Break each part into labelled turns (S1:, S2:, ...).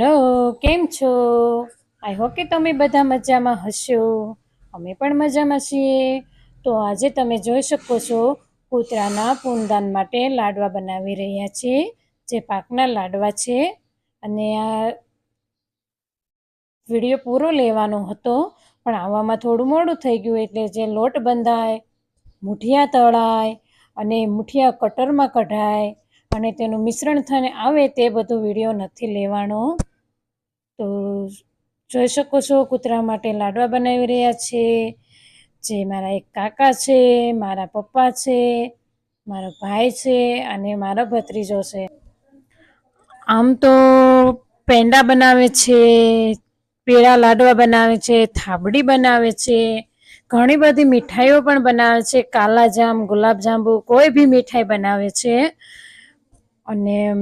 S1: કેમ છો? I hope કે તમે બધા મજામાં હશો. અમે પણ મજામાં છીએ. તો આજે તમે જોઈ શકો છો, કૂતરાના પૂનદાન માટે લાડવા બનાવી રહ્યા છે જે પાકના લાડવા છે. અને આ વીડિયો પૂરો લેવાનો હતો, પણ આવવામાં થોડું મોડું થઈ ગયું એટલે જે લોટ બંધાય, મુઠિયા તળાય અને મુઠિયા કટરમાં કઢાય અને તેનું મિશ્રણ થઈને આવે તે બધો વીડિયો નથી લેવાનો. તો જોઈ શકો છો કૂતરા માટે લાડવા બનાવી રહ્યા છે. જે મારા એક કાકા છે, મારા પપ્પા છે, મારો ભાઈ છે અને મારો ભત્રીજો છે. આમ તો પેંડા બનાવે છે, પેડા લાડવા બનાવે છે, થાબડી બનાવે છે, ઘણી બધી મીઠાઈઓ પણ બનાવે છે, કાલાજામ, ગુલાબજાંબુ, કોઈ બી મીઠાઈ બનાવે છે. અને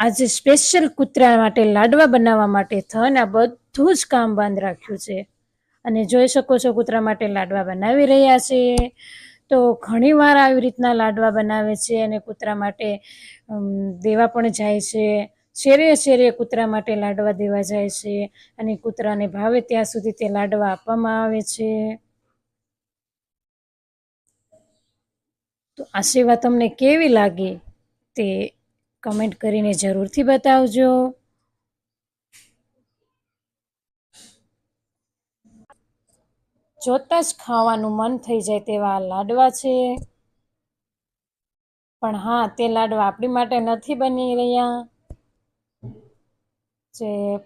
S1: આજે સ્પેશિયલ કૂતરા માટે, લાડવા બનાવવા માટે થન આ બધું જ કામ બંધ રાખ્યું છે. અને જોઈ શકો છો કૂતરા માટે લાડવા બનાવી રહ્યા છે. તો ઘણીવાર આવી રીતના લાડવા બનાવે છે અને કૂતરા માટે દેવા પણ જાય છે. શેરે શેરે કૂતરા માટે લાડવા દેવા જાય છે અને કૂતરાને ભાવે ત્યાં સુધી તે લાડવા આપવામાં આવે છે. તો આ સેવા તમને કેવી લાગી તે કમેન્ટ કરીને જરૂરથી બતાવજો. જોતાં જ ખાવાનું મન થઈ જાય તેવા લાડવા છે. પણ હા, તે લાડવા આપણી માટે નથી બની રહ્યા. જે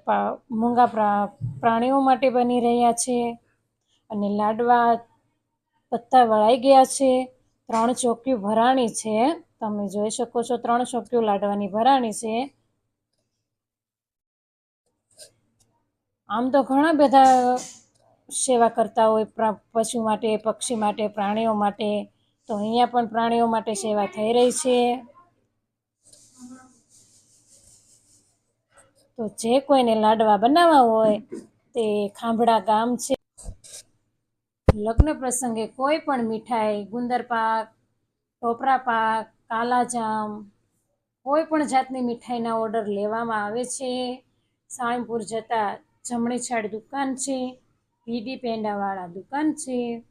S1: મૂંગા પ્રા- પ્રાણીઓ માટે બની રહ્યા છે. અને લાડવા પત્તા વળાઈ ગયા છે. ત્રણ ચોકીઓ ભરાણી છે. તમે જોઈ શકો છો ત્રણ ચોકીઓ લાડવાની ભરાણી છે. આમ તો ઘણા બધા સેવા કરતા હોય પશુ માટે, પક્ષી માટે, પ્રાણીઓ માટે, તો અહીંયા પણ પ્રાણીઓ માટે સેવા થઈ રહી છે. તો જે કોઈને લાડવા બનાવવા હોય તે ખાંભડા ગામ છે. લગ્ન પ્રસંગે કોઈ પણ મીઠાઈ ગુંદર પાક ટોપરા પાક કાલાજામ કોઈ પણ જાતની મીઠાઈના ઓર્ડર લેવામાં આવે છે. સાળંગપુર જતા જમણી છાડ દુકાન છે. પીડી પેંડાવાળા દુકાન છે.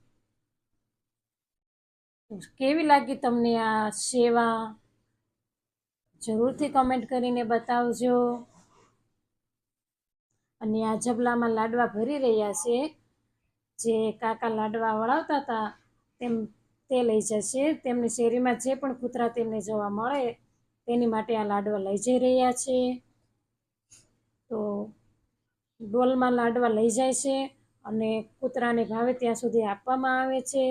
S1: કેવી લાગી તમને આ સેવા? જરૂરથી કમેન્ટ કરીને બતાવજો. અને આ જબલામાં લાડવા ભરી રહ્યા છે. જે કાકા લાડવા વળાવતા હતા, તેમ તે લઈ જશે. તેમની શેરીમાં જે પણ કૂતરા તેમને જોવા મળે, તેની માટે આ લાડવા લઈ જઈ રહ્યા છે. તો ડોલમાં લાડવા લઈ જાય છે અને કૂતરાને ભાવે ત્યાં સુધી આપવામાં આવે છે.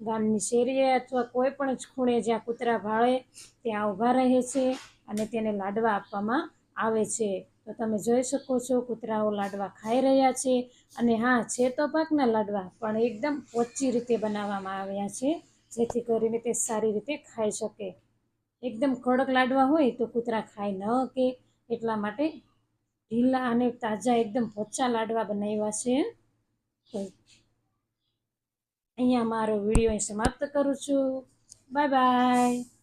S1: ગામની શેરીએ અથવા કોઈ પણ ખૂણે જ્યાં કૂતરા ભાળે, ત્યાં ઊભા રહે છે અને તેને લાડવા આપવામાં આવે છે. તો તમે જોઈ શકો છો કૂતરાઓ લાડવા ખાઈ રહ્યા છે અને હા છે તો પાકના લાડવા પણ એકદમ ઓછી રીતે બનાવવામાં આવ્યા છે. જેથી કરીને તે સારી રીતે ખાઈ શકે. એકદમ કડક લાડવા હોય તો કૂતરા ખાઈ ન કે એટલા માટે ઢીલા અને તાજા એકદમ પોચા લાડવા બનાવ્યા છે. તો અહીંયા મારો વીડિયો સમાપ્ત કરું છું. Bye bye.